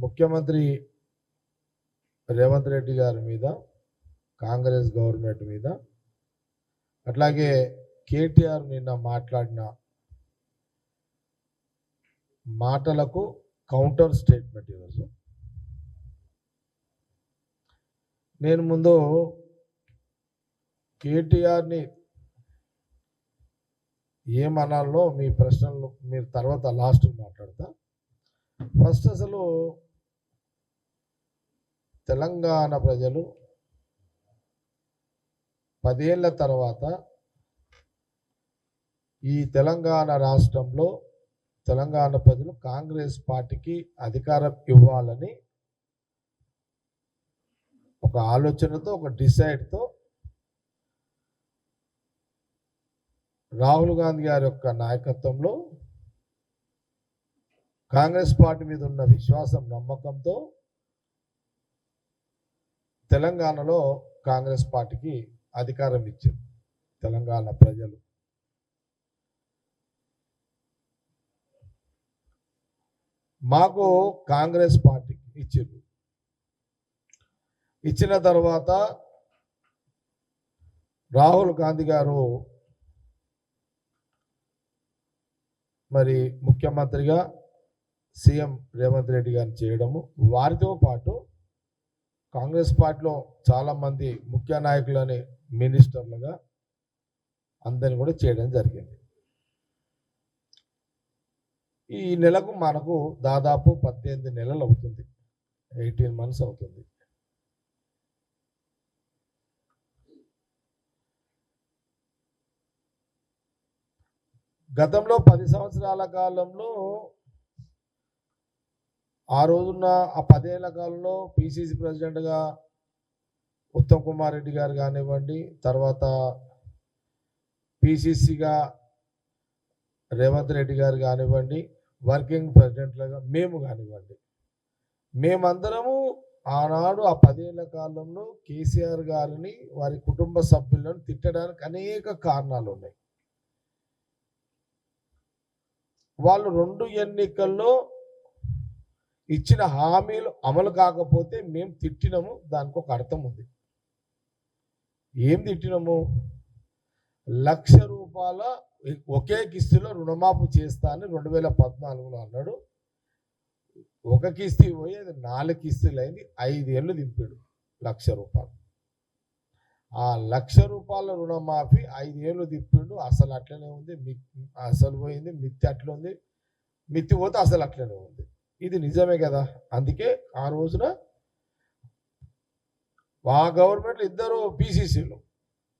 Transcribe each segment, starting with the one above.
ముఖ్యమంత్రి రేవంత్ రెడ్డి గారి మీద కాంగ్రెస్ గవర్నమెంట్ మీద అట్లాగే కేటీఆర్ నిన్న మాట్లాడిన మాటలకు కౌంటర్ స్టేట్మెంట్ ఈరోజు నేను ముందు కేటీఆర్ని ఏమనాలో మీ ప్రశ్నలు మీరు తర్వాత లాస్ట్ మాట్లాడతా. ఫస్ట్ అసలు తెలంగాణ ప్రజలు పదేళ్ళ తర్వాత ఈ తెలంగాణ రాష్ట్రంలో తెలంగాణ ప్రజలు కాంగ్రెస్ పార్టీకి అధికారం ఇవ్వాలని ఒక ఆలోచనతో ఒక డిసైడ్తో రాహుల్ గాంధీ గారి యొక్క నాయకత్వంలో కాంగ్రెస్ పార్టీ మీద ఉన్న విశ్వాసం నమ్మకంతో తెలంగాణలో కాంగ్రెస్ పార్టీకి అధికారం ఇచ్చారు తెలంగాణ ప్రజలు. మాకు కాంగ్రెస్ పార్టీకి ఇచ్చారు ఇచ్చిన తర్వాత రాహుల్ గాంధీ గారు మరి ముఖ్యమంత్రిగా సీఎం రేవంత్ రెడ్డి గారిని చేయడము వారితో పాటు కాంగ్రెస్ పార్టీలో చాలామంది ముఖ్య నాయకులని మినిస్టర్లుగా అందరిని కూడా చేయడం జరిగింది. ఈ నెలకు మనకు దాదాపు పద్దెనిమిది నెలలు అవుతుంది. ఎయిటీన్ మంత్స్ అవుతుంది. గతంలో పది సంవత్సరాల కాలంలో ఆ రోజున్న ఆ పదేళ్ళ కాలంలో పిసిసి ప్రెసిడెంట్గా ఉత్తమ్ కుమార్ రెడ్డి గారు కానివ్వండి తర్వాత పిసిసిగా రేవంత్ రెడ్డి గారు కానివ్వండి వర్కింగ్ ప్రెసిడెంట్లుగా మేము కానివ్వండి. మేమందరము ఆనాడు ఆ పదేళ్ళ కాలంలో కేసీఆర్ గారిని వారి కుటుంబ సభ్యులను తిట్టడానికి అనేక కారణాలు ఉన్నాయి. వాళ్ళు రెండు ఎన్నికల్లో ఇచ్చిన హామీలు అమలు కాకపోతే మేము తిట్టినము దానికి ఒక అర్థం ఉంది. ఏం తిట్టినాము? లక్ష రూపాయల ఒకే కిస్తులో రుణమాఫీ చేస్తానని రెండు వేల పద్నాలుగులో అన్నాడు. ఒక కిస్తీ పోయి అది నాలుగు కిస్తులు అయింది ఐదేళ్ళు దింపాడు లక్ష రూపాయలు. ఆ లక్ష రూపాయల రుణమాఫీ ఐదేళ్ళు తిప్పిండు అసలు అట్లనే ఉంది మి- అసలు పోయింది మిత్తి అట్లా ఉంది మిత్తి పోతే అసలు అట్లనే ఉంది. ఇది నిజమే కదా? అందుకే ఆ రోజున ఆ గవర్నమెంట్లో ఇద్దరు పీసీసీలు.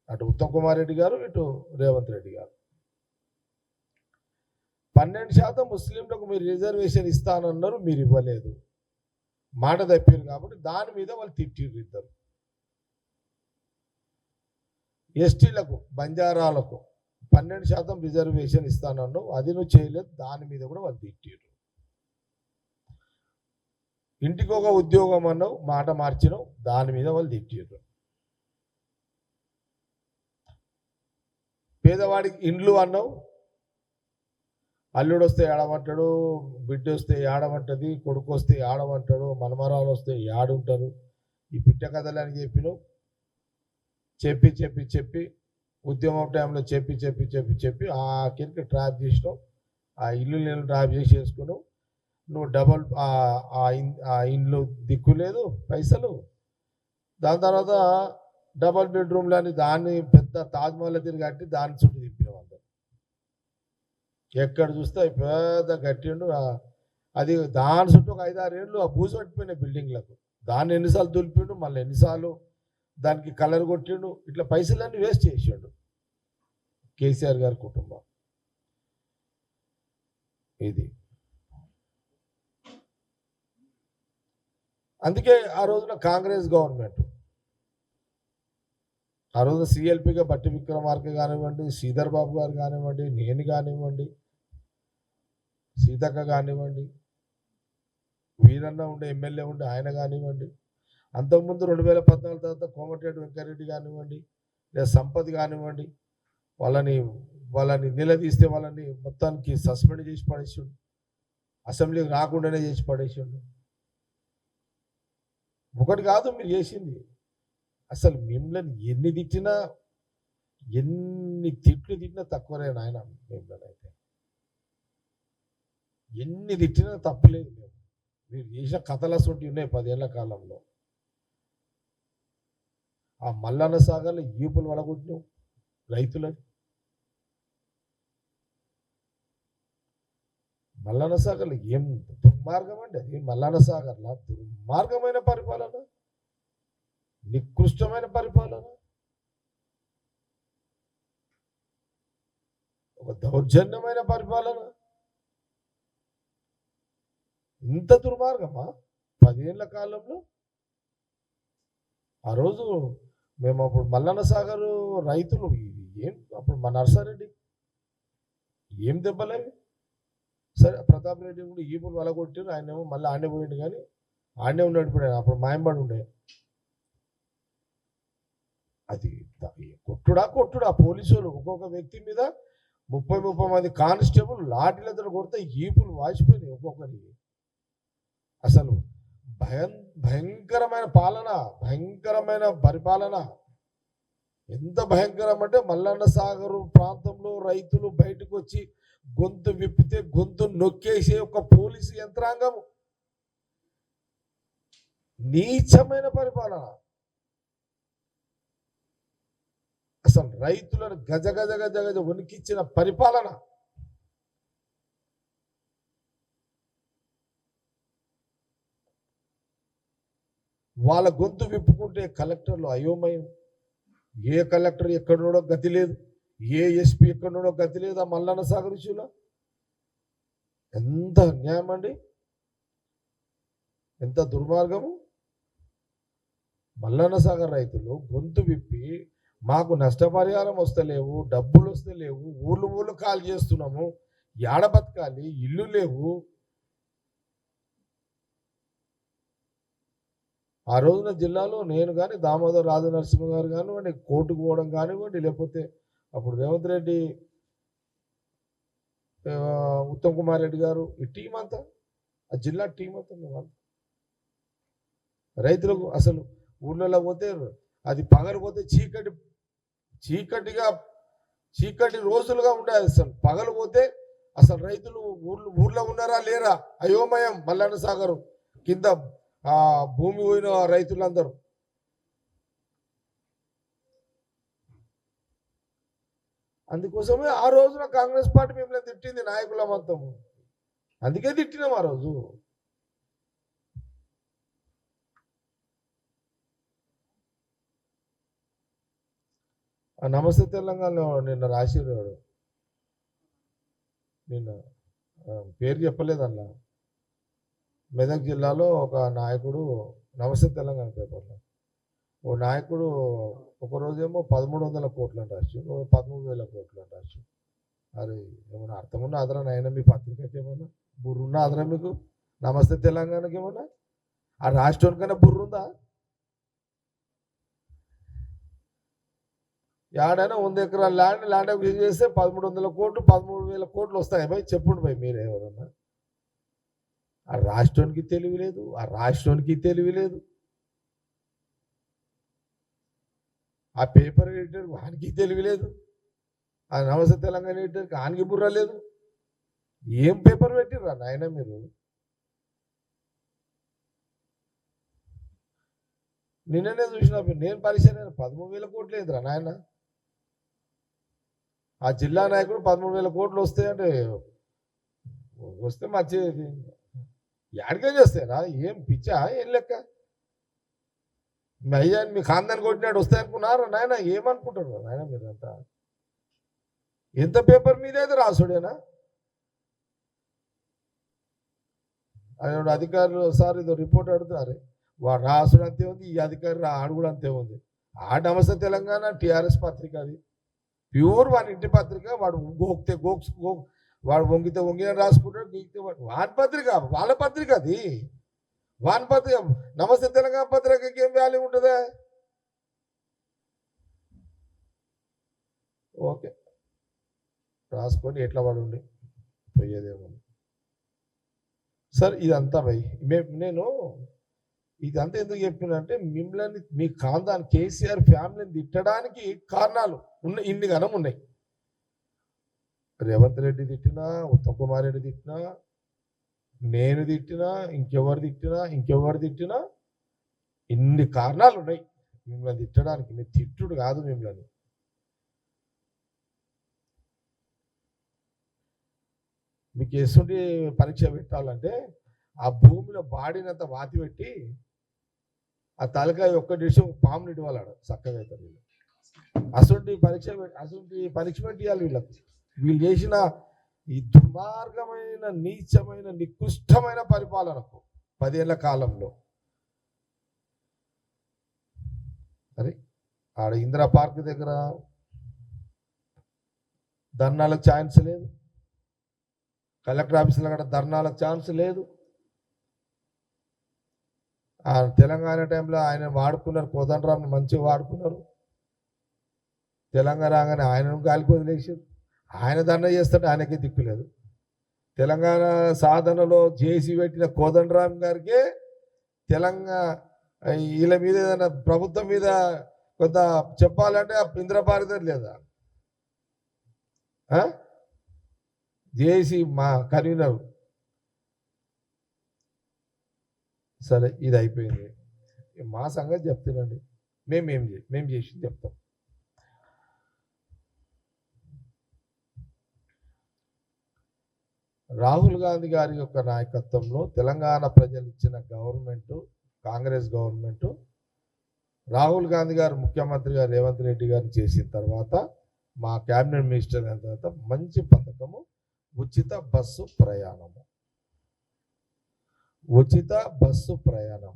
అటు ఉత్తమ్ కుమార్ రెడ్డి గారు ఇటు రేవంత్ రెడ్డి గారు. పన్నెండు శాతం ముస్లింలకు మీరు రిజర్వేషన్ ఇస్తానన్నారు మీరు ఇవ్వలేదు. మాట తప్పారు కాబట్టి దాని మీద వాళ్ళు తిట్టిర్రు ఇద్దరు. ఎస్టీలకు బంజారాలకు పన్నెండు శాతం రిజర్వేషన్ ఇస్తానన్నావు అది నువ్వు చేయలేదు దాని మీద కూడా వాళ్ళు తిట్టిర్రు. ఇంటికి ఒక ఉద్యోగం అన్నావు మాట మార్చినావు దాని మీద వాళ్ళు తిట్టిర్రు. పేదవాడికి ఇండ్లు అన్నావు అల్లుడు వస్తే ఏడమంటాడు బిడ్డ వస్తే ఏడమంటది కొడుకు వస్తే ఏడమంటాడు మనమరాలు వస్తే ఏడుంటారు ఈ పిట్ట కథలని చెప్పినావు. చెప్పి చెప్పి చెప్పి ఉద్యమం టైంలో చెప్పి చెప్పి చెప్పి చెప్పి ఆ కింద ట్రాప్ చేసినావు ఆ ఇల్లు నేను ట్రాప్ చేసి వేసుకున్నావు నువ్వు డబల్ ఆ- ఇన్- ఆ ఇండ్లు దిక్కు లేదు పైసలు. దాని తర్వాత డబల్ బెడ్రూమ్లు అని దాన్ని పెద్ద తాజ్మహల్ తిరిగి కట్టి దాని చుట్టూ తిప్పిన వాళ్ళు. ఎక్కడ చూస్తే పెద్ద కట్టిండు అది దాని చుట్టూ ఒక ఐదారు ఏళ్ళు ఆ బూజు పట్టిపోయినాయి బిల్డింగ్లకు. దాన్ని ఎన్నిసార్లు దులిపిండు మళ్ళీ ఎన్నిసార్లు దానికి కలర్ కొట్టిండు ఇట్లా పైసలన్నీ వేస్ట్ చేసిండు కేసీఆర్ గారి కుటుంబం. ఇది. అందుకే ఆ రోజున కాంగ్రెస్ గవర్నమెంట్ ఆ రోజున సిఎల్పిగా బట్టి విక్రమార్క కానివ్వండి శ్రీధర్ బాబు గారు కానివ్వండి నేను కానివ్వండి సీతక్క కానివ్వండి వీరన్న ఉండే ఎమ్మెల్యే ఉండే ఆయన కానివ్వండి అంతకుముందు రెండు వేల పద్నాలుగు తర్వాత కోమటిరెడ్డి వెంకరెడ్డి కానివ్వండి లేదా సంపత్ కానివ్వండి వాళ్ళని వాళ్ళని నిలదీస్తే వాళ్ళని మొత్తానికి సస్పెండ్ చేసి పడేసిండు. అసెంబ్లీకి రాకుండానే చేసి పడేసిండు. ఒకటి కాదు మీరు చేసింది. అసలు మిమ్మల్ని ఎన్ని తిట్టినా ఎన్ని తిట్లు తిట్టినా తక్కువనే నాయన మిమ్మల్ని అయితే. ఎన్ని తిట్టినా తప్పలేదు మేము. మీరు చేసిన కథల సొంటి ఉన్నాయి పదేళ్ళ కాలంలో. ఆ మల్లన్న సాగర్లో ఈపులు వడగొట్టినావు రైతులని. మల్లన్న సాగర్లో ఏం దుర్మార్గం అండి అది? మల్లన్న సాగర్లో దుర్మార్గమైన పరిపాలన? నికృష్టమైన పరిపాలన? ఒక దౌర్జన్యమైన పరిపాలన? ఇంత దుర్మార్గమా? పదేళ్ళ కాలంలో? ఆ రోజు మేము అప్పుడు మల్లన్న సాగర్ రైతులు ఏం అప్పుడు మా నర్సారెడ్డి ఏం దెబ్బలేవి? సరే ప్రతాప్ రెడ్డి కూడా ఈపులు వలగొట్టారు ఆయన ఏమో మళ్ళీ ఆడే పోయిండు కానీ ఆడే ఉన్నాడు ఇప్పుడు అప్పుడు మాయంబడి ఉండే. అది కొట్టుడా కొట్టుడా పోలీసులు ఒక్కొక్క వ్యక్తి మీద ముప్పై ముప్పై మంది కానిస్టేబుల్ లాఠీలతో కొడితే ఈపులు వాచిపోయినాయి ఒక్కొక్కరికి అసలు భయం భయంకరమైన పాలన భయంకరమైన పరిపాలన. ఎంత భయంకరం అంటే మల్లన్న సాగరు ప్రాంతంలో రైతులు బయటకు వచ్చి గొంతు విప్పితే గొంతు నొక్కేసే ఒక పోలీసు యంత్రాంగం. నీచమైన పరిపాలన. అసలు రైతులను గజ గజ గజ గజ వణికిచ్చిన పరిపాలన. వాళ్ళ గొంతు విప్పుకుంటే కలెక్టర్లు అయోమయం. ఏ కలెక్టర్ ఎక్కడున్నాడో గతి లేదు. ఏ ఎస్పీ ఎక్కడున్నాడో గతి లేదా? మల్లన్న సాగర్ ఇష్యూలో ఎంత అన్యాయం అండి? ఎంత దుర్మార్గము? మల్లన్న సాగర్ రైతులు గొంతు విప్పి మాకు నష్టపరిహారం వస్తలేవు డబ్బులు వస్తలేవు ఊళ్ళు ఊళ్ళు కాల్ చేస్తున్నాము ఏడ బతకాలి ఇల్లు లేవు. ఆ రోజున జిల్లాలో నేను కానీ దామోదర్ రాజు నరసింహ గారు కానివ్వండి కోర్టుకు పోవడం కానివ్వండి లేకపోతే అప్పుడు రేవంత్ రెడ్డి ఉత్తమ్ కుమార్ రెడ్డి గారు ఈ టీం అంతా ఆ జిల్లా టీం అంతా మేమంతా రైతులకు అసలు ఊళ్ళలో పోతే అది పగలు పోతే చీకటి చీకటిగా చీకటి రోజులుగా ఉండేది అసలు. పగలు పోతే అసలు రైతులు ఊర్లు ఊర్లో ఉన్నారా లేరా? అయోమయం మల్లన్న సాగరు కింద భూమి పోయిన రైతులందరూ. అందుకోసమే ఆ రోజున కాంగ్రెస్ పార్టీ మిమ్మల్ని తిట్టింది నాయకుల మొత్తము. అందుకే తిట్టినాం ఆ రోజు. ఆ నమస్తే తెలంగాణలో నిన్న రాసిరాడు నిన్న పేరు చెప్పలేదు అన్న మెదక్ జిల్లాలో ఒక నాయకుడు నమస్తే తెలంగాణ పేపర్లో. ఓ నాయకుడు ఒకరోజేమో పదమూడు వందల కోట్లు అని రాసి పదమూడు వేల కోట్లు అని రాసి అరే ఏమన్నా ఉన్నా అదరా నాయన మీ పత్రికకి ఏమన్నా బుర్రున్నా ఆదరణ మీకు? నమస్తే తెలంగాణకి ఏమన్నా ఆ రాష్ట్రానికైనా బుర్రుందా? ఏడైనా వంద ఎకరాల ల్యాండ్ ల్యాండ్ అక్విజిషన్ చేస్తే పదమూడు వందల కోట్లు పదమూడు వేల కోట్లు వస్తాయి భయ్. చెప్పండి భయ్ మీరు ఎవరన్నా ఆ రాష్ట్రానికి తెలివి లేదు ఆ రాష్ట్రానికి తెలివి లేదు. ఆ పేపర్ ఎడిటర్ వానికి తెలివి లేదు ఆ నవస తెలంగాణ ఎడిటర్కి ఆనికి బుర్ర లేదు. ఏం పేపర్ పెట్టిర్రా నాయన మీరు? నిన్ననే చూసిన నేను పరిశీలన పదమూడు వేల కోట్లు ఏందిరా నాయన? ఆ జిల్లా నాయకుడు పదమూడు వేల కోట్లు వస్తాయంటే వస్తే మంచిది చేస్తాయి రా ఏం పిచ్చా? ఏం లెక్క? మీ అయ్యాన్ని మీ ఖాందాన్ని కొట్టినాడు వస్తాయి అనుకున్నారు? నాయన ఏమనుకుంటారు నాయన మీరంతా ఎంత పేపర్ మీద అయితే రాసుడేనా? ఆయన అధికారులు సార్ ఏదో రిపోర్ట్ అడుగుతారు వాడు రాసుడు అంతే ఉంది ఈ అధికారి ఆడు కూడా అంతే ఉంది. ఆ నమస్తే తెలంగాణ టీఆర్ఎస్ పత్రిక అది. ప్యూర్ వాడి ఇంటి పత్రిక వాడు గోక్తే గోక్స్ గో వాడు వంగితే వంగిన రాసుకుంటాడు గీకితే వాడు. వాడి పత్రిక వాళ్ళ పత్రిక అది. వాన్ పత్రిక నమస్తే తెలంగాణ పత్రికకి ఏం వాల్యూ ఉంటుందా? ఓకే. రాసుకొని ఎట్లా పడుండి పోయేదేమో. సార్ ఇదంతా భయ్ మే నేను ఇదంతా ఎందుకు చెప్పినంటే మిమ్మల్ని మీ కాందాన్ని కేసీఆర్ ఫ్యామిలీని తిట్టడానికి కారణాలు ఉన్నాయి ఇన్ని గనం ఉన్నాయి. రేవంత్ రెడ్డి తిట్టినా ఉత్తమ్ కుమార్ రెడ్డి తిట్టినా నేను తిట్టినా ఇంకెవరు తిట్టినా ఇంకెవరు తిట్టినా ఇన్ని కారణాలు ఉన్నాయి మిమ్మల్ని తిట్టడానికి మీ తిట్టుడు కాదు మిమ్మల్ని. మీకు ఎసుంటి పరీక్ష పెట్టాలంటే ఆ భూమిలో బాడినంత వాతి పెట్టి ఆ తలకాయ ఒక్క డిష్ పాము ఇవ్వాలాడు చక్కగా అవుతారు వీళ్ళు. అసలు పరీక్ష అసలు పరీక్ష ఇవ్వాలి వీళ్ళకి. వీళ్ళు చేసిన ఈ దుర్మార్గమైన నీచమైన నికృష్టమైన పరిపాలనకు పదేళ్ళ కాలంలో. అరే ఆడ ఇందిరా పార్క్ దగ్గర ధర్నాలకు ఛాన్స్ లేదు. కలెక్టర్ ఆఫీసులో కూడా ధర్నాలకు ఛాన్స్ లేదు. ఆ తెలంగాణ టైంలో ఆయన వాడుకున్నారు కోదండరామ్ని మంచిగా వాడుకున్నారు. తెలంగాణ రాగానే ఆయనను గాలికి వదిలేసారు ఆయన దండ చేస్తుంటే ఆయనకే దిక్కులేదు తెలంగాణ సాధనలో చేసి పెట్టిన కోదండరామ్ గారికే తెలంగాణ వీళ్ళ మీద ఏదైనా ప్రభుత్వం మీద కొంత చెప్పాలంటే ఆ లేదా? జేసీ జేసి మా కన్వీనర్. సరే ఇది అయిపోయింది. మా సంగతి చెప్తున్నాండి మేమేం చే మేము చేసి చెప్తాం. రాహుల్ గాంధీ గారి యొక్క నాయకత్వంలో తెలంగాణ ప్రజలు ఇచ్చిన గవర్నమెంట్ కాంగ్రెస్ గవర్నమెంట్ రాహుల్ గాంధీ గారు ముఖ్యమంత్రి గారు రేవంత్ రెడ్డి గారిని చేసిన తర్వాత మా క్యాబినెట్ మినిస్టర్ అయిన తర్వాత మంచి పథకము ఉచిత బస్సు ప్రయాణము. ఉచిత బస్సు ప్రయాణం.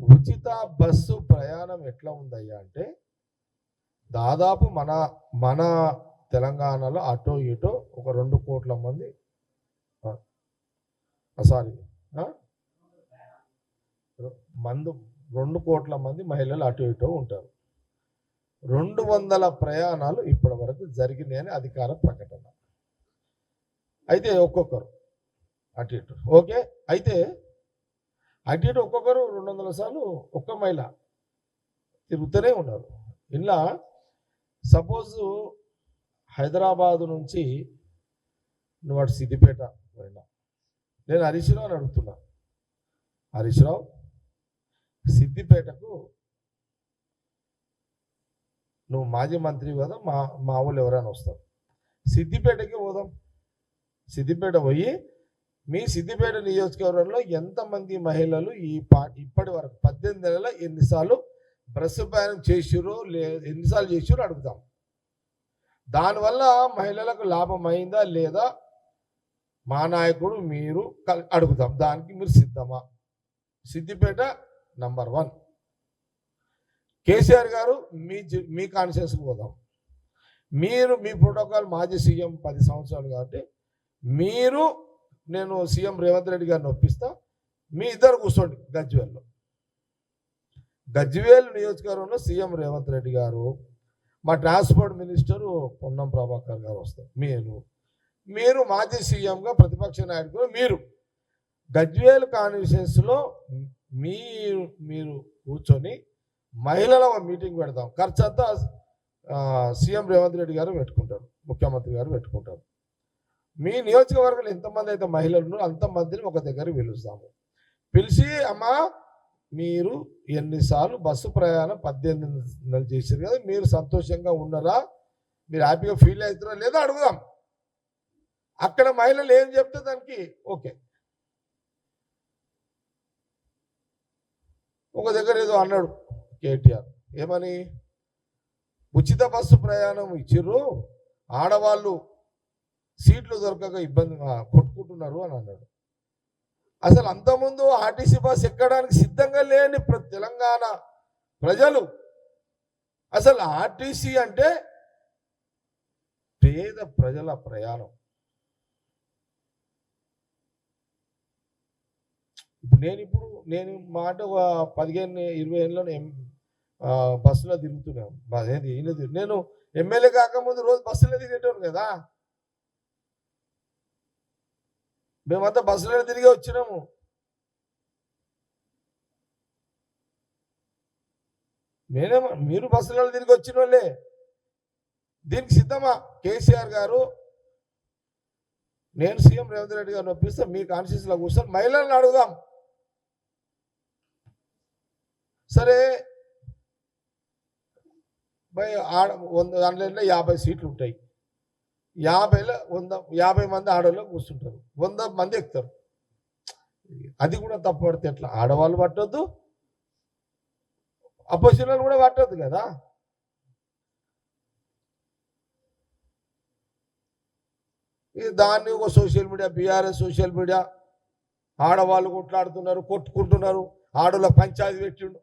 ఉచిత బస్సు ప్రయాణం ఎట్లా ఉందయ్యా అంటే దాదాపు మన మన తెలంగాణలో అటో ఇటో ఒక రెండు కోట్ల మంది సారీ మందు రెండు కోట్ల మంది మహిళలు అటు ఇటు ఉంటారు. రెండు వందల ప్రయాణాలు ఇప్పటి వరకు జరిగినాయని అధికార ప్రకటన. అయితే ఒక్కొక్కరు అటు ఇటు. ఓకే? అయితే అటు ఇటు ఒక్కొక్కరు రెండు వందల సార్లు ఒక్క మహిళ తిరుగుతూనే ఉన్నారు. ఇలా సపోజ్ హైదరాబాదు నుంచి నువ్వు అటు సిద్దిపేట పోయినా నేను హరీష్ రావుని అడుగుతున్నా. హరీష్ రావు సిద్దిపేటకు నువ్వు మాజీ మంత్రి కదా మా మా వాళ్ళు ఎవరైనా వస్తారు. సిద్దిపేటకి పోదాం. సిద్దిపేట పోయి మీ సిద్దిపేట నియోజకవర్గంలో ఎంతమంది మహిళలు ఈ పా ఇప్పటి వరకు పద్దెనిమిది నెలల ఎన్నిసార్లు బస్సు ప్రయాణం చేసిరో లే ఎన్నిసార్లు చేసిరో అడుగుతాం దానివల్ల మహిళలకు లాభం అయిందా లేదా మా నాయకుడు మీరు కల్- అడుగుతాం దానికి మీరు సిద్ధమా? Siddipet number one. కేసీఆర్ గారు మీ మీ కాన్షియస్కి పోదాం. మీరు మీ ప్రోటోకాల్ మాజీ సీఎం పది సంవత్సరాలు కాబట్టి మీరు నేను సీఎం రేవంత్ రెడ్డి గారిని ఒప్పిస్తా. మీ ఇద్దరు కూర్చోండి గజ్వేల్లో. గజ్వేల్ నియోజకవర్గంలో సీఎం రేవంత్ రెడ్డి గారు మా ట్రాన్స్పోర్ట్ మినిస్టరు పొన్నం ప్రభాకర్ గారు వస్తారు. మీరు. మీరు మాజీ సీఎంగా ప్రతిపక్ష నాయకుడు మీరు గజ్వేల్ కాన్ఫరెన్స్లో మీరు మీరు కూర్చొని మహిళల మీటింగ్ పెడతాం. ఖర్చు అంతా సీఎం రేవంత్ రెడ్డి గారు పెట్టుకుంటారు ముఖ్యమంత్రి గారు పెట్టుకుంటారు. మీ నియోజకవర్గంలో ఎంతమంది అయితే మహిళలు ఉన్నారో అంతమందిని ఒక దగ్గర పిలుస్తాము. పిలిచి అమ్మా మీరు ఎన్నిసార్లు బస్సు ప్రయాణం పద్దెనిమిది నెలలు చేశారు కదా మీరు సంతోషంగా ఉన్నారా? మీరు హ్యాపీగా ఫీల్ అవుతారా లేదా అడుగుదాం. అక్కడ మహిళలు ఏం చెప్తే దానికి ఓకే. ఒక దగ్గర ఏదో అన్నాడు కేటీఆర్. ఏమని? ఉచిత బస్సు ప్రయాణం ఇచ్చిర్రు ఆడవాళ్ళు సీట్లు దొరకక ఇబ్బంది కొట్టుకుంటున్నారు అని అన్నాడు. అసలు అంతకుముందు ఆర్టీసీ బస్ ఎక్కడానికి సిద్ధంగా లేని ప్ర- తెలంగాణ ప్రజలు అసలు ఆర్టీసీ అంటే పేద ప్రజల ప్రయాణం ఇప్పుడు నేను ఇప్పుడు నేను మాట ఒక పదిహేను ఇరవై ఏళ్ళలో బస్సులో తిరుగుతున్నాను బ- ఈయన నేను ఎమ్మెల్యే కాకముందు రోజు బస్సులో తిరిగేటోను కదా? మేమంతా బస్సులో తిరిగి వచ్చినాము. నేనే మీరు బస్సులలో తిరిగి వచ్చిన వాళ్ళే దీనికి సిద్ధమా? కేసీఆర్ గారు? నేను సీఎం రేవంత్ రెడ్డి గారిని ఒప్పిస్తే మీ కాన్స్టిట్యూన్సీలో కూర్చొని మహిళలను అడుగుదాం. సరే. ఆడ వంద దాంట్లో యాభై సీట్లు ఉంటాయి. యాభైలో వంద యాభై మంది ఆడవాళ్ళు కూర్చుంటారు. వంద మంది ఎక్కుతారు. అది కూడా తప్పు పడితే ఎట్లా? ఆడవాళ్ళు పట్టొద్దు. అపోజిషన్ కూడా పట్టద్దు కదా. ఇది దాన్ని ఒక social media BRS social media ఆడవాళ్ళు కొట్లాడుతున్నారు కొట్టుకుంటున్నారు ఆడవాళ్ళ పంచాయతీ పెట్టిండు.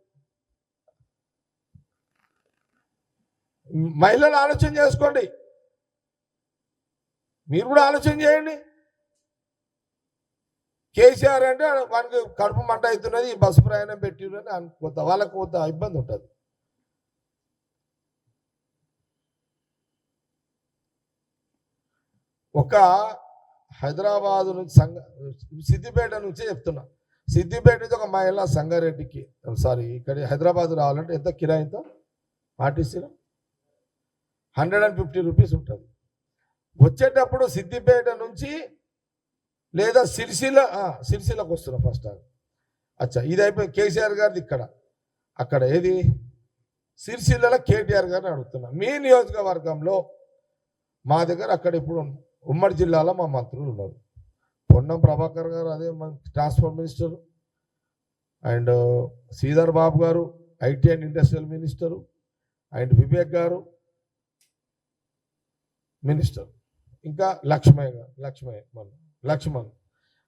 మహిళలు ఆలోచన చేసుకోండి. మీరు కూడా ఆలోచన చేయండి. కేసీఆర్ అంటే వానికి కడుపు మంట అవుతున్నది ఈ బస్సు ప్రయాణం పెట్టిరు అని అనుకుంటా వాళ్ళకు కొంత ఇబ్బంది ఉంటుంది. ఒక హైదరాబాద్ నుంచి సంగ సిద్దిపేట నుంచే చెప్తున్నా. సిద్దిపేట నుంచి ఒక మహిళ సంగారెడ్డికి సారీ ఇక్కడ హైదరాబాద్ రావాలంటే ఎంత కిరాయి ఆర్టీసీలో హండ్రెడ్ అండ్ ఫిఫ్టీ రూపీస్ ఉంటుంది. వచ్చేటప్పుడు సిద్దిపేట నుంచి లేదా సిరిసిల్ల సిరిసిల్లకు వస్తున్నా ఫస్ట్ అచ్చా ఇది అయిపోయి కేసీఆర్ గారిది ఇక్కడ. అక్కడ ఏది? సిరిసిల్లలో కేటీఆర్ గారిని అడుగుతున్నా. మీ నియోజకవర్గంలో మా దగ్గర అక్కడ ఇప్పుడు ఉమ్మడి జిల్లాలో మా మంత్రులు ఉన్నారు. పొన్నం ప్రభాకర్ గారు అదే మన transport minister. And Sridhar Babu garu IT and industrial minister. And Vivek garu minister. ఇంకా లక్ష్మయ్య లక్ష్మయ్య మన లక్ష్మణ్.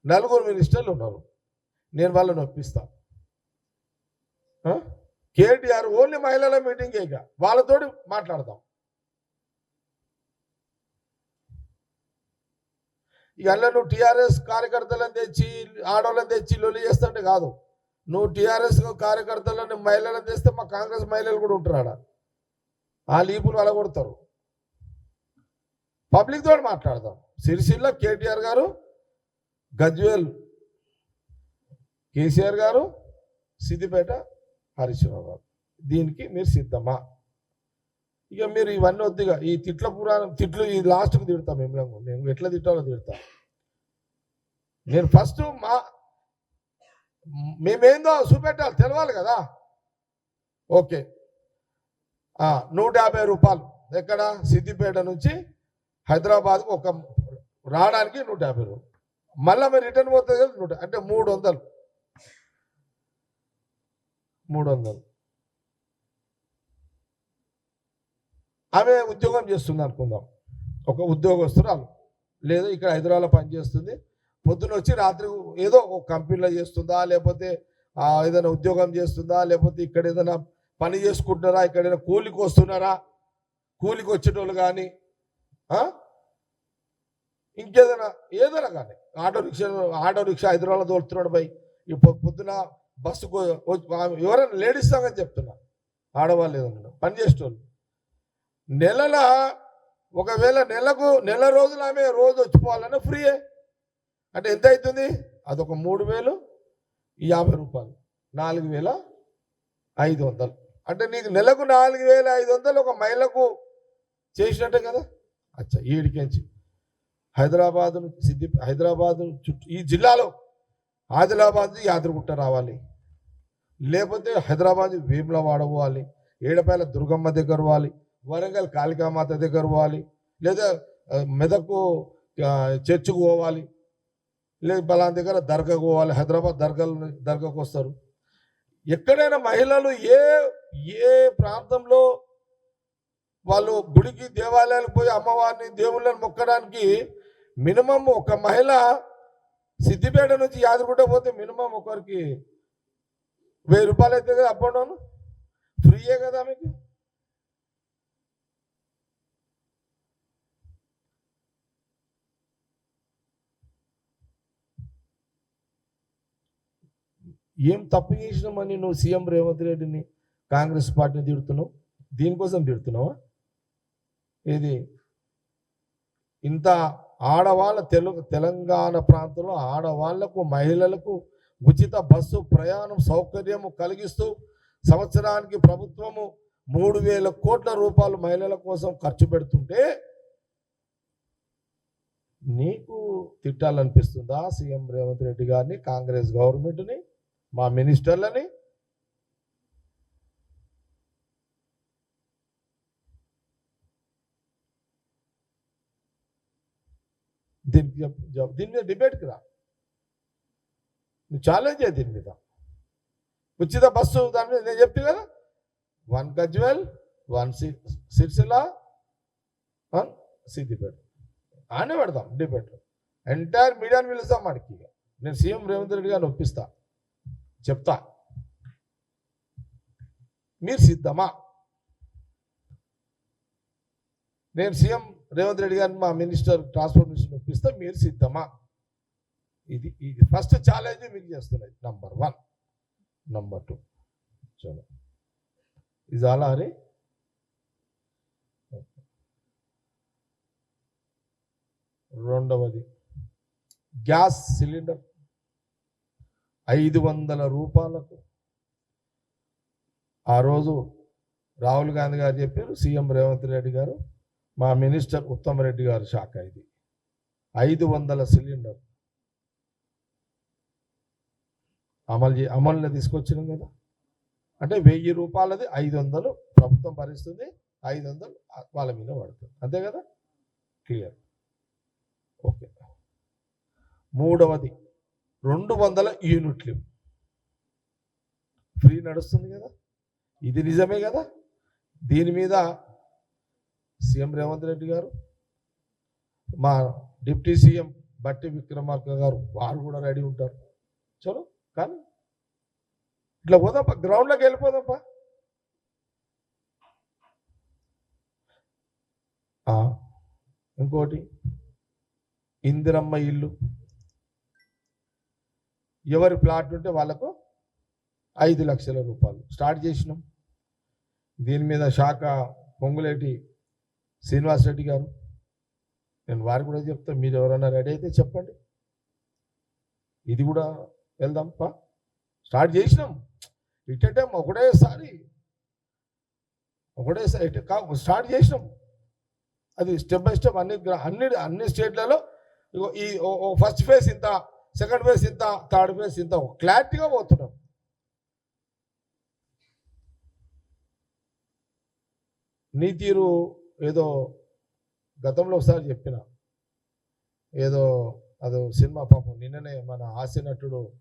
నలుగురు మినిస్టర్లు ఉన్నారు. నేను వాళ్ళని ఒప్పిస్తా. కేటీఆర్ ఓన్లీ మహిళల మీటింగ్ ఇక. వాళ్ళతోటి మాట్లాడదాం. ఇక అందులో నువ్వు టీఆర్ఎస్ కార్యకర్తలను తెచ్చి ఆడవాళ్ళని తెచ్చి లొలి చేస్తుంటే కాదు. నువ్వు టీఆర్ఎస్ కార్యకర్తలను మహిళలను తెస్తే మా కాంగ్రెస్ మహిళలు కూడా ఉంటారు ఆడ ఆ లీపులు అలగొడతారు. పబ్లిక్ తోటి మాట్లాడదాం. సిరిసిల్ల కేటీఆర్ గారు గజ్వేల్ కేసీఆర్ గారు సిద్దిపేట హరీశ్రావు గారు. దీనికి మీరు సిద్ధమా? ఇక మీరు ఇవన్నీ వద్దుగా ఈ తిట్ల పురాణం తిట్లు ఈ లాస్ట్కి తిడతాం మేము. నేను ఎట్లా తిట్టాలో తిడతా. నేను ఫస్ట్ మా మేమేందో చూపెట్టాలి తెలవాలి కదా. ఓకే. నూట యాభై రూపాయలు ఎక్కడ? సిద్దిపేట నుంచి హైదరాబాద్కు ఒక రావడానికి నూట యాభై రూపాయలు. మళ్ళీ మీరు రిటర్న్ పోతే నూట అంటే మూడు వందలు. మూడు వందలు. ఆమె ఉద్యోగం చేస్తుంది అనుకుందాం. ఒక ఉద్యోగస్తురాలు. లేదా ఇక్కడ హైదరాబాద్లో పనిచేస్తుంది పొద్దున వచ్చి రాత్రి ఏదో ఒక కంపెనీలో చేస్తుందా లేకపోతే ఏదైనా ఉద్యోగం చేస్తుందా లేకపోతే ఇక్కడ ఏదైనా పని చేసుకుంటున్నారా ఇక్కడ ఏదైనా కూలికి వస్తున్నారా? కూలికి వచ్చేటోళ్ళు కానీ ఇంకేదైనా ఏదైనా కానీ. Auto rickshaw auto rickshaw Hyderabad తోలుతున్నాడు బై. ఈ పొద్దున బస్సుకు ఎవరైనా లేడీస్ సంగతి చెప్తున్నా. ఆడవాళ్ళు ఏదన్నా పని చేసేటోళ్ళు. నెలల ఒకవేళ నెలకు నెల రోజులు ఆమె రోజు వచ్చిపోవాలన్నా ఫ్రీయే. అంటే ఎంత అవుతుంది అదొక మూడు వేలు యాభై రూపాయలు. నాలుగు వేల ఐదు వందలు. అంటే నీకు నెలకు నాలుగు వేల ఐదు వందలు ఒక మహిళకు చేసినట్టే కదా? అచ్చా ఈడికించి హైదరాబాద్ సిద్ధి హైదరాబాద్ చుట్టూ ఈ జిల్లాలో ఆదిలాబాద్ నుంచి యాదగిరిగుట్ట రావాలి. లేకపోతే హైదరాబాద్ వేములవాడ పోవాలి ఏడపాయల దుర్గమ్మ దగ్గర పోవాలి వరంగల్ కాళికామాత దగ్గర పోవాలి లేదా మెదకు చర్చికి పోవాలి లేదు బలా దగ్గర దర్గాకు పోవాలి హైదరాబాద్ దర్గాలు దర్గాకు వస్తారు. ఎక్కడైనా మహిళలు ఏ ఏ ప్రాంతంలో వాళ్ళు గుడికి దేవాలయాలకు పోయి అమ్మవారిని దేవుళ్ళని మొక్కడానికి మినిమం ఒక మహిళ సిద్దిపేట నుంచి యాదగిరిగుట్ట పోతే మినిమం ఒకరికి వెయ్యి రూపాయలు అయితే కదా అప్ అండ్ డౌన్? ఫ్రీయే కదా మీకు ఏం తప్పు చేసినామని నువ్వు సీఎం రేవంత్ రెడ్డిని కాంగ్రెస్ పార్టీని తిడుతున్నావు? దీనికోసం తిడుతున్నావా? ఇది ఇంత ఆడవాళ్ళ తెలుగు తెలంగాణ ప్రాంతంలో ఆడవాళ్ళకు మహిళలకు ఉచిత బస్సు ప్రయాణం సౌకర్యము కలిగిస్తూ సంవత్సరానికి ప్రభుత్వము మూడు వేల కోట్ల రూపాయలు మహిళల కోసం ఖర్చు పెడుతుంటే నీకు తిట్టాలనిపిస్తుందా? సీఎం రేవంత్ రెడ్డి గారిని కాంగ్రెస్ గవర్నమెంట్ని మా మినిస్టర్లని? దీనికి జవాబు. దీని మీద డిబేట్కి రా. నువ్వు ఛాలెంజ్ చేయ దీని మీద. ఉచిత బస్సు దాని మీద నేను చెప్తే కదా? వన్ గజ్వెల్ వన్ సి సిరిసిల్ల వన్ సిద్దిపేట ఆనే పెడతాం డిబేట్ ఎంటైర్ మీడియాని పిలుస్తాం మనకి నేను సీఎం రేవంత్ రెడ్డి గారిని ఒప్పిస్తా. చెప్తా. మీరు సిద్ధమా? నేను సీఎం రేవంత్ రెడ్డి గారిని మా మినిస్టర్ ట్రాన్స్పోర్ట్ మినిస్టర్ ఒప్పిస్తే మీరు సిద్ధమా? ఇది ఇది ఫస్ట్ ఛాలెంజ్ మీకు చేస్తున్నాయి నంబర్ వన్ నంబర్ టూ చలో ఇది అలా అరే రెండవది. గ్యాస్ సిలిండర్ ఐదు వందల రూపాయలకు. ఆ రోజు రాహుల్ గాంధీ గారు చెప్పారు సీఎం రేవంత్ రెడ్డి గారు మా మినిస్టర్ ఉత్తమ్ రెడ్డి గారు శాఖ ఇది. ఐదు వందల సిలిండర్ అమలు చే అమలులో తీసుకొచ్చినాం కదా. అంటే వెయ్యి రూపాయలది ఐదు వందలు ప్రభుత్వం భరిస్తుంది ఐదు వందలు వాళ్ళ మీద పడుతుంది. అంతే కదా? క్లియర్. ఓకే. మూడవది రెండు వందల యూనిట్లు. ఫ్రీ నడుస్తుంది కదా? ఇది నిజమే కదా? దీని మీద సీఎం రేవంత్ రెడ్డి గారు మా డిప్యూటీ సీఎం బట్టి విక్రమార్క గారు వారు కూడా రెడీ ఉంటారు. చలో కానీ ఇట్లా పోదాంపా గ్రౌండ్లోకి వెళ్ళిపోదాంపా. ఇంకోటి ఇందిరమ్మ ఇల్లు. ఎవరి ప్లాట్ ఉంటే వాళ్ళకు ఐదు లక్షల రూపాయలు. స్టార్ట్ చేసినాం. దీని మీద శాఖ పొంగులేటి శ్రీనివాస్ రెడ్డి గారు. నేను వారు కూడా చెప్తాను మీరు ఎవరైనా రెడీ అయితే చెప్పండి. ఇది కూడా వెళ్దాం పా. స్టార్ట్ చేసినాం. ఇట్టే ఒకటేసారి ఒకటేసారి స్టార్ట్ చేసినాం. అది స్టెప్ బై స్టెప్ అన్ని అన్ని అన్ని స్టేట్లలో ఈ ఫస్ట్ ఫేజ్ ఇంత సెకండ్ ఫేజ్ ఇంత థర్డ్ ఫేజ్ ఇంత క్లారిటీగా పోతున్నాం. నీ తీరు ఏదో గతంలో ఒకసారి చెప్పిన. ఏదో అదో సినిమా పాపం నిన్ననే మన హాస్య నటుడు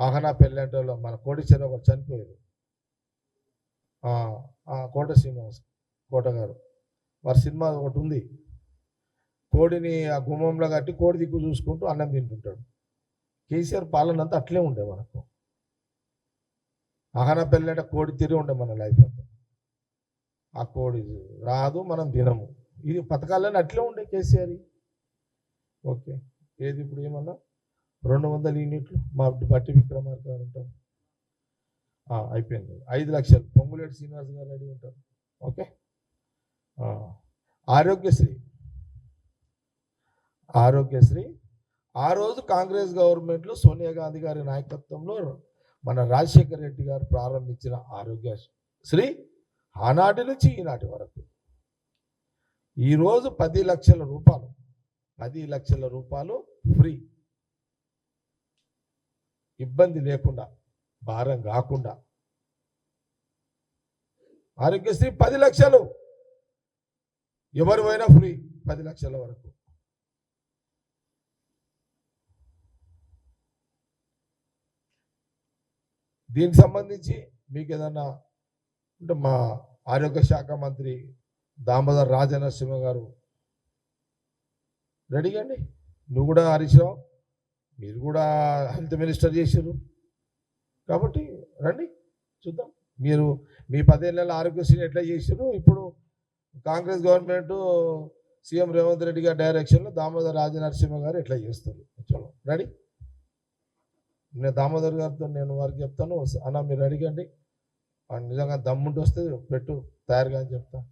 ఆహనా పెళ్ళంటే మన కోటిచెర ఒకరు చనిపోయారు కోట శ్రీనివాస్ కోట గారు. వారి సినిమా ఒకటి ఉంది. కోడిని ఆ గుమ్మంలో కట్టి కోడి దిక్కు చూసుకుంటూ అన్నం తింటుంటాడు. కేసీఆర్ పాలన అంతా అట్లే ఉండే మనకు. ఆహనా పెళ్ళంటే కోడి తిరిగి ఉండే మన లైఫ్ అంతా. ఆ కోడి రాదు మనం తినము. ఇది పథకాలన్నీ అట్లే ఉండే కేసీఆర్. ఓకే. ఏది ఇప్పుడు ఏమన్నా? రెండు వందల యూనిట్లు మా బట్టి విక్రమార్క గారు ఉంటారు. అయిపోయింది. ఐదు లక్షలు. పొంగులేటి శ్రీనివాస్ గారు రెడీ ఉంటారు. ఓకే. ఆరోగ్యశ్రీ. ఆరోగ్యశ్రీ. ఆ రోజు కాంగ్రెస్ గవర్నమెంట్లో సోనియా గాంధీ గారి నాయకత్వంలో మన రాజశేఖర రెడ్డి గారు ప్రారంభించిన ఆరోగ్యశ్రీ. ఆనాటి నుంచి ఈనాటి వరకు. ఈరోజు పది లక్షల రూపాయలు పది లక్షల రూపాయలు ఫ్రీ. ఇబ్బంది లేకుండా భారం కాకుండా. ఆరోగ్యశ్రీ పది లక్షలు. ఎవరు పోయినా ఫ్రీ పది లక్షల వరకు. దీనికి సంబంధించి మీకు ఏదన్నా అంటే మా ఆరోగ్య శాఖ మంత్రి దామోదర్ రాజనరసింహ గారు రెడీగా అండి. నువ్వు కూడా హరీష్ రావు మీరు కూడా హెల్త్ మినిస్టర్ చేశారు కాబట్టి రండి చూద్దాం. మీరు మీ పదేళ్ళ ఆరోగ్యశ్రీ ఎట్లా చేశారు ఇప్పుడు కాంగ్రెస్ గవర్నమెంట్ సీఎం రేవంత్ రెడ్డి గారి డైరెక్షన్లో దామోదర్ రాజనరసింహ గారు ఎట్లా చేస్తారు? చలో రెడీ? నేను దామోదర్ గారితో నేను వారికి చెప్తాను. అన్న మీరు అడిగండి నిజంగా దమ్ముంటి వస్తే పెట్టు తయారుగా అని చెప్తా.